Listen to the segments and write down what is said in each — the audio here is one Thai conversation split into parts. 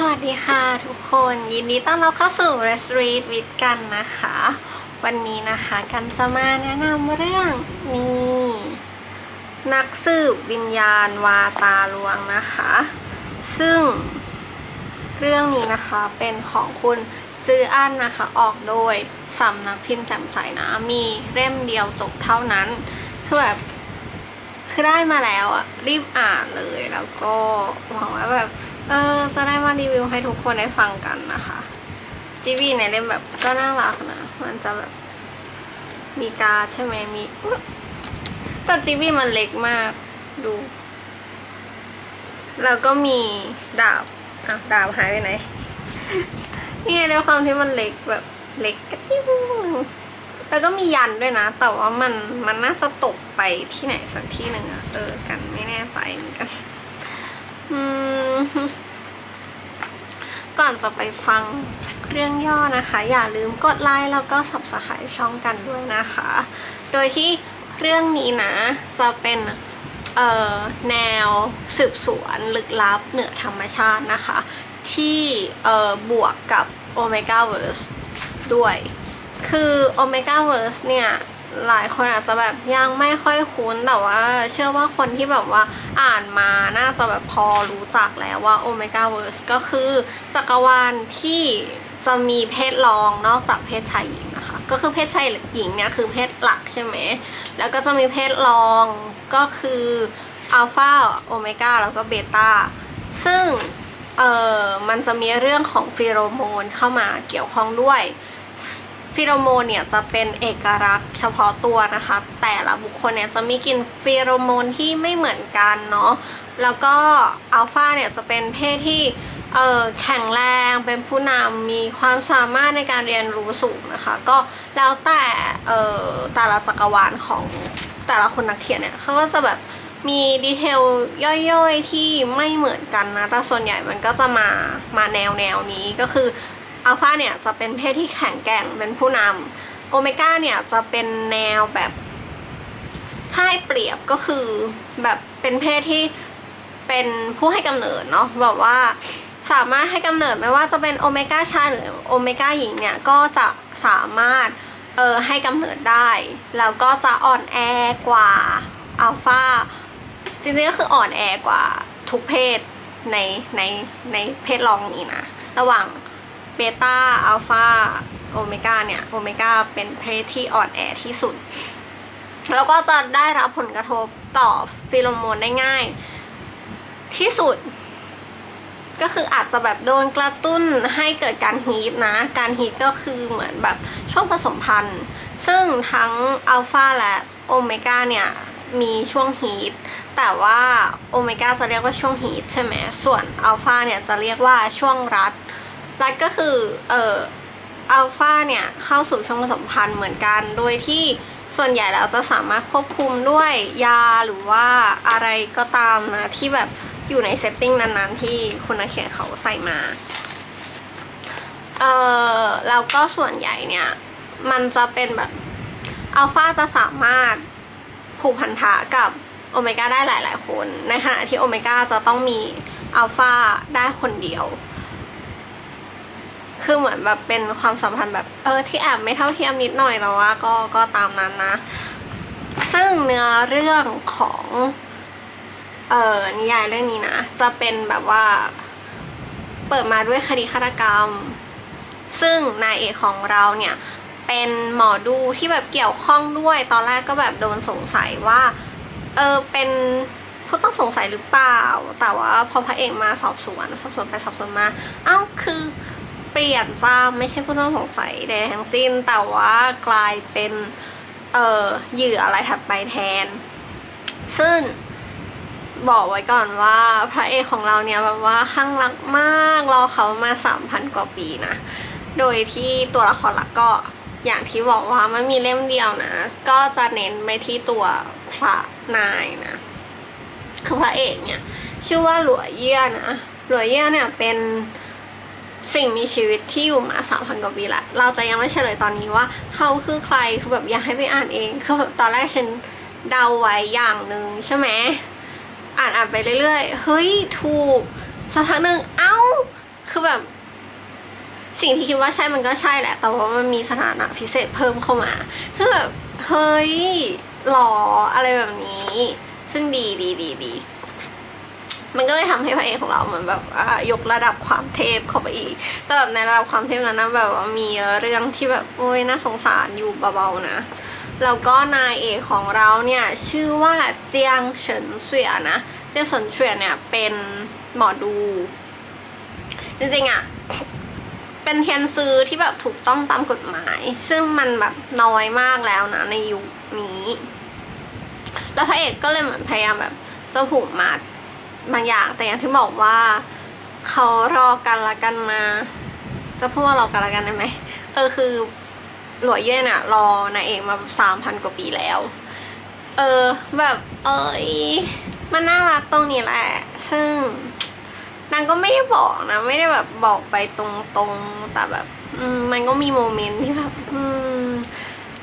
สวัสดีค่ะทุกคนยินดีต้อนรับเข้าสู่ r e s t r e e t with กันนะคะ วันนี้นะคะกันจะมาแนะนำเรื่องนี้นักสืบวิญญาณวาตาลวงนะคะ ซึ่งเรื่องนี้นะคะเป็นของคุณจืออั้นนะคะออกโดยสำนักพิมพ์แจ่มใสนะมีเล่มเดียวจบเท่านั้นคือแบบ คือได้มาแล้วอะรีบอ่านเลยแล้วก็หวังว่าแบบ เออจะได้มารีวิวให้ทุกคนได้ฟังกันนะคะจีวีในเล่มแบบก็น่ารักนะ มันจะแบบ มีการใช่ไหมมีแต่จีวีมันเล็กมากดู แล้วก็มีดาบอะดาบหายไปไหนนี่ไงด้วยความที่มันเล็กแบบเล็กกระจิ้วแล้วก็มียันด้วยนะ แต่ว่ามันมันน่าจะตก ไปที่ไหนสักที่หนึ่งอะเออกันไม่แน่ใจเหมือนกันก่อนจะไปฟังเรื่องย่อนะคะ อย่าลืมกดไลค์แล้วก็ subscribe ช่องกันด้วยนะคะ โดยที่เรื่องนี้นะ จะเป็นเอ่อแนวสืบสวนลึกลับเหนือธรรมชาตินะคะ ที่เอ่อบวกกับ Omega Verse ด้วย คือโอเมก้าเวิร์สเนี่ย หลายคนอาจจะแบบยังไม่ค่อยคุ้นแต่ว่าเชื่อว่าคนที่แบบว่าอ่านมาน่าจะแบบพอรู้จักแล้วว่าโอเมก้าเวิร์สก็คือจักรวาลที่จะมีเพศรองนอกจากเพศชายหญิงนะคะ ก็คือเพศชายหญิงเนี่ยคือเพศหลักใช่ไหมแล้วก็จะมีเพศรองก็คืออัลฟาโอเมก้าแล้วก็เบต้าซึ่งเออมันจะมีเรื่องของฟีโรโมนเข้ามาเกี่ยวข้องด้วย ฟโรโมนเนี่ยจะเป็นเอกลักษณ์เฉพาะตัวนะคะ แต่ละบุคคลเนี่ยจะมีกลิ่นฟโรโมนที่ไม่เหมือนกันเนาะแล้วก็อัลฟาเนี่ยจะเป็นเพศที่เออแข็งแรงเป็นผู้นำมีความสามารถในการเรียนรู้สูงนะคะ ก็แล้วแต่เออแต่ละจักรวาลของแต่ละคนนักเขียนเนี่ยเขาก็จะแบบมีดีเทลย่อยๆที่ไม่เหมือนกันนะ แต่ส่วนใหญ่มันก็จะมามาแนวแนวนี้ก็คือ อัลฟาเนี่ยจะเป็นเพศที่แข็งแกร่งเป็นผู้นำโอเมก้าเนี่ยจะเป็นแนวแบบถ้าให้เปรียบก็คือแบบเป็นเพศที่เป็นผู้ให้กำเนิดเนาะแบบว่าสามารถให้กำเนิดไม่ว่าจะเป็นโอเมก้าชายหรือโอเมก้าหญิงเนี่ยก็จะสามารถเออให้กำเนิดได้ แล้วก็จะอ่อนแอกว่าอัลฟาจริงๆก็คืออ่อนแอกว่าทุกเพศในในในเพศรองนี้นะ ระหว่าง เบต้า อัลฟา โอเมก้าเนี่ย โอเมก้าเป็นเพศที่อ่อนแอที่สุด แล้วก็จะได้รับผลกระทบต่อฟีโรโมนได้ง่าย ที่สุด ก็คืออาจจะแบบโดนกระตุ้นให้เกิดการฮีทนะ การฮีทก็คือเหมือนแบบช่วงผสมพันธุ์ ซึ่งทั้งอัลฟาและโอเมก้าเนี่ยมีช่วงฮีทแต่ว่าโอเมก้าจะเรียกว่าช่วงฮีทใช่ไหม ส่วนอัลฟาเนี่ยจะเรียกว่าช่วงรัด รัดก็คือเอ่ออัลฟาเนี่ยเข้าสู่ช่วงผสมพันธุ์เหมือนกัน โดยที่ส่วนใหญ่แล้วจะสามารถควบคุมด้วยยาหรือว่าอะไรก็ตามนะ ที่แบบอยู่ในเซตติ้งนั้นๆ ที่คุณนักเขียนเขาใส่มา เอ่อแล้วก็ส่วนใหญ่เนี่ย มันจะเป็นแบบอัลฟาจะสามารถผูกพันธะกับโอเมก้าได้หลาย ๆ คน ในขณะที่โอเมก้าจะต้องมีอัลฟาได้คนเดียว คือเหมือนแบบเป็นความสัมพันธ์แบบเออที่แอบไม่เท่าเทียมนิดหน่อยแต่ว่าก็ก็ตามนั้นนะ ซึ่งเนื้อเรื่องของเอ่อนิยายเรื่องนี้นะ จะเป็นแบบว่าเปิดมาด้วยคดีฆาตกรรม ซึ่งนายเอกของเราเนี่ยเป็นหมอดูที่แบบเกี่ยวข้องด้วย ตอนแรกก็แบบโดนสงสัยว่าเออเป็นผู้ต้องสงสัยหรือเปล่า แต่ว่าพอพระเอกมาสอบสวน สอบสวนไปสอบสวนมา เอ้าคือ ปลี่ยนจ้าไม่ใช่ผู้ต้องสงสัยใดทั้งสิ้น แต่ว่ากลายเป็นเอ่อเหยื่ออะไรถัดไปแทน ซึ่งบอกไว้ก่อนว่าพระเอกของเราเนี่ยแบบว่าข้างรักมากรอเขามาสามพันกว่าปีนะ โดยที่ตัวละครหลักก็อย่างที่บอกว่ามันมีเล่มเดียวนะ ก็จะเน้นไปที่ตัวพระนายนะ คือพระเอกเนี่ย ชื่อว่าหลวเยี่ยนะ หลวเยี่ยเนี่ยเป็น สิ่งมีชีวิตที่อยู่มาสามพันกว่าปีละ เราจะยังไม่เฉลยตอนนี้ว่าเขาคือใคร คือแบบอยากให้ไปอ่านเอง คือแบบตอนแรกฉันเดาไว้อย่างหนึ่งใช่ไหม อ่านอ่านไปเรื่อยๆ เฮ้ยถูก สักพักหนึ่งเอ้า คือแบบ สิ่งที่คิดว่าใช่มันก็ใช่แหละ แต่ว่ามันมีสถานะพิเศษเพิ่มเข้ามา ซึ่งแบบ เฮ้ยหรออะไรแบบนี้ ซึ่งดีดีดีดี มันก็เลยทำให้พระเอกของเราเหมือนแบบอ่ายกระดับความเทพเข้าไปอีก แต่แบบในระดับความเทพนั้นนะแบบว่ามีเรื่องที่แบบโอ้ยน่าสงสารอยู่เบาๆนะแล้วก็นายเอกของเราเนี่ยชื่อว่าเจียงเฉินเสวียนะเจียงเฉินเสวียเนี่ยเป็นหมอดู จริงๆอะเป็นเทียนซื้อที่แบบถูกต้องตามกฎหมาย ซึ่งมันแบบน้อยมากแล้วนะในยุคนี้ แล้วพระเอกก็เลยเหมือนพยายามแบบจ้าผูกมัด บางอย่าง แต่อย่างที่บอกว่าเขารอกันละกันมา จะพูดว่ารอกันละกันได้ไหมเออคือหลวยเย่เนี่ยรอนายเอกมาสามพันกว่าปีแล้ว เออแบบเอยมันน่ารักตรงนี้แหละ ซึ่งนางก็ไม่ได้บอกนะ ไม่ได้แบบบอกไปตรงๆ แต่แบบมมันก็มีโมเมนต์ที่แบบ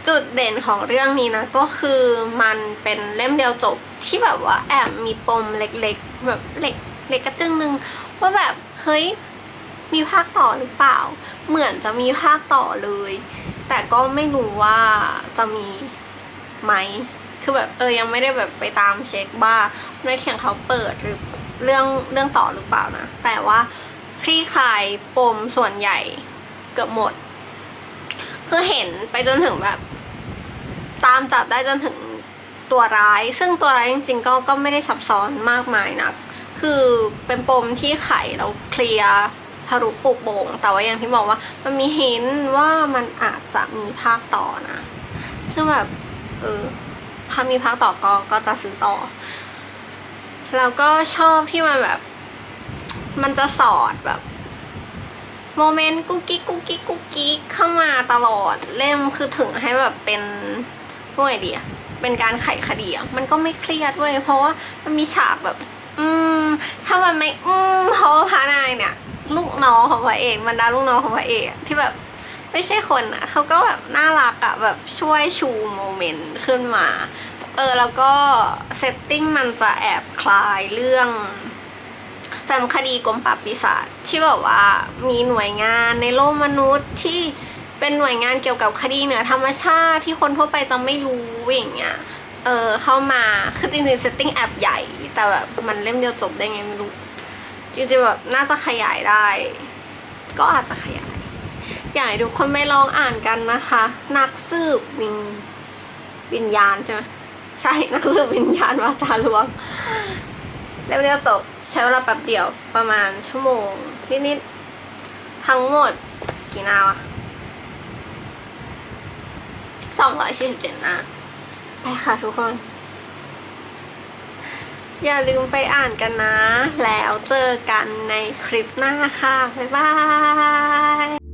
จุดเด่นของเรื่องนี้นะ ก็คือมันเป็นเล่มเดียวจบที่แบบว่าแอบมีปมเล็กๆ แบบเหล็กเหล็กกระจึงหนึ่งว่าแบบเฮ้ยมีภาคต่อหรือเปล่า เหมือนจะมีภาคต่อเลย แต่ก็ไม่รู้ว่าจะมีไหมคือแบบเออยังไม่ได้แบบไปตามเช็คว่าในเขียงเขาเปิดหรือเรื่องเรื่องต่อหรือเปล่านะ แต่ว่าคลี่คลายปมส่วนใหญ่เกือบหมด คือเห็นไปจนถึงแบบ ตามจับได้จนถึง ตัวร้าย ซึ่งตัวร้ายจริง ๆ ก็ก็ไม่ได้ซับซ้อนมากมายนะคือเป็นปมที่ไขแล้วเคลียร์ทะลุปลุกโป่งแต่ว่าอย่างที่บอกว่า มันมีเห็นว่ามันอาจจะมีภาคต่อนะ ซึ่งแบบเออถ้ามีภาคต่อก็ก็จะซื้อต่อ แล้วก็ชอบที่มันแบบ มันจะสอดแบบโมเมนต์กุ๊กกิ๊กกุ๊กกิ๊กกุ๊กกิ๊กเข้ามาตลอดเล่มคือถึงให้แบบเป็น พวกไอเดียเป็นการไขคดีอะมันก็ไม่เครียดเว้ยเพราะว่ามันมีฉากแบบ อืม ถ้ามันไม่อืมเพราะว่าพระนายเนี่ย ลูกน้องของพระเอกบรรดาลูกน้องของพระเอกที่แบบไม่ใช่คนอะเขาก็แบบน่ารักอะแบบช่วยชูโมเมนต์ขึ้นมา เออแล้วก็เซตติ้งมันจะแอบคลายเรื่องแฟ้มคดีกรมปราบปีศาจที่แบบว่ามีหน่วยงานในโลกมนุษย์ที่ เป็นหน่วยงานเกี่ยวกับคดีเหนือธรรมชาติที่คนทั่วไปจะไม่รู้อย่างเงี้ย เออเข้ามาคือจริงๆเซตติ้งแอบใหญ่ แต่แบบมันเล่มเดียวจบได้ไงไม่รู้ จริงๆแบบน่าจะขยายได้ ก็อาจจะขยาย อยากให้ทุกคนไปลองอ่านกันนะคะ นักสืบวิญวิญญาณใช่ไหมใช่นักสืบวิญญาณวาจาลวงเร็วจบใช้เวลาแป๊บเดียวประมาณชั่วโมงนิดๆทั้งหมดกี่นาวะ สองร้อยสี่สิบเจ็ดหน้าไปค่ะทุกคน อย่าลืมไปอ่านกันนะ แล้วเจอกันในคลิปหน้าค่ะ บ๊ายบาย